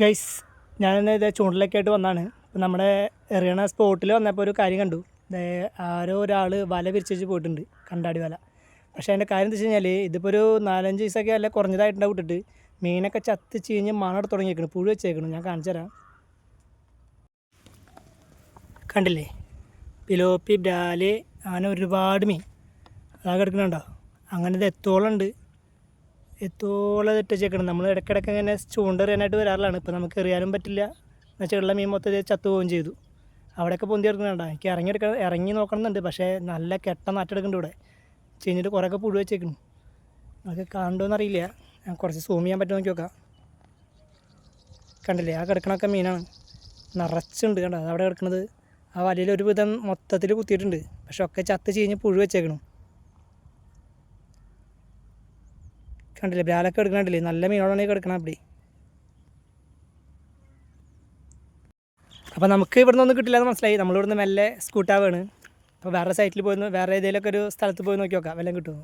Guys ഞാൻ ഇത് ചൂണ്ടലൊക്കെ ആയിട്ട് വന്നാണ് നമ്മുടെ എറിയണ സ്പോട്ടിൽ വന്നപ്പോൾ ഒരു കാര്യം കണ്ടു. ആരോ ഒരാൾ വല വിരിച്ചു പോയിട്ടുണ്ട്. കണ്ടാടി വല. പക്ഷേ അതിന്റെ കാര്യം എന്താ വെച്ച് കഴിഞ്ഞാൽ ഇതിപ്പോൾ ഒരു നാലഞ്ച് ദിവസമൊക്കെ അല്ല കുറഞ്ഞതായിട്ടുണ്ടാവും വിട്ടിട്ട്. മീനൊക്കെ ചത്ത് ചീഞ്ഞ് മണം തുടങ്ങിയേക്കണം. പുഴു വെച്ചേക്കണം. ഞാൻ കാണിച്ചു തരാം. കണ്ടില്ലേ? പിലോപ്പി ഡാൽ അങ്ങനെ ഒരുപാട് മീൻ. അതാ കിടക്കണുണ്ടോ? അങ്ങനെ ഇത് എത്തോളം ഉണ്ട്. എത്തോളം ഇട്ട് വെച്ചേക്കണം നമ്മൾ ഇടയ്ക്കിടയ്ക്ക് ഇങ്ങനെ ചൂണ്ടെറിയാനായിട്ട് വരാറുള്ളതാണ് ഇപ്പം നമുക്ക് എറിയാനും പറ്റില്ല. എന്നുവെച്ചാൽ മീൻ മൊത്തം ചത്തു പോവുകയും ചെയ്തു. അവിടെയൊക്കെ പൊന്തി ഇറങ്ങുന്നുണ്ട് എനിക്ക് ഇറങ്ങി എടുക്കണം ഇറങ്ങി നോക്കണമെന്നുണ്ട്. പക്ഷേ നല്ല കെട്ട നാട്ടെടുക്കുന്നുണ്ട് ഇവിടെ. ചീഞ്ഞിട്ട് കുറേയൊക്കെ പുഴു വെച്ചേക്കുന്നു. അതൊക്കെ എന്നറിയില്ല ഞാൻ കുറച്ച് സൂം ചെയ്യാൻ പറ്റുമോ നോക്കി നോക്കാം കണ്ടില്ലേ? ആ കിടക്കണൊക്കെ മീനാണ്. നിറച്ചുണ്ട് കണ്ടോ? അതവിടെ കിടക്കണത്. ആ വലയിൽ ഒരു വിധം മൊത്തത്തിൽ കുത്തിയിട്ടുണ്ട്. പക്ഷെ ഒക്കെ ചത്ത് ചീഞ്ഞ് പുഴു വെച്ചേക്കണം കണ്ടില്ലേ? ബ്രാലൊക്കെ എടുക്കണില്ലേ നല്ല മീനോടാണ് എടുക്കണം കിടക്കണം അപ്പടി അപ്പോൾ നമുക്ക് ഇവിടുന്ന് ഒന്നും കിട്ടില്ല എന്ന് മനസ്സിലായി. നമ്മളിവിടുന്ന് മെല്ലെ സ്കൂട്ടാവാണ്. അപ്പോൾ വേറെ സൈറ്റിൽ പോയി വേറെ ഏതെങ്കിലുമൊക്കെ ഒരു സ്ഥലത്ത് പോയി നോക്കി നോക്കാം. വല്ലതും കിട്ടുമോ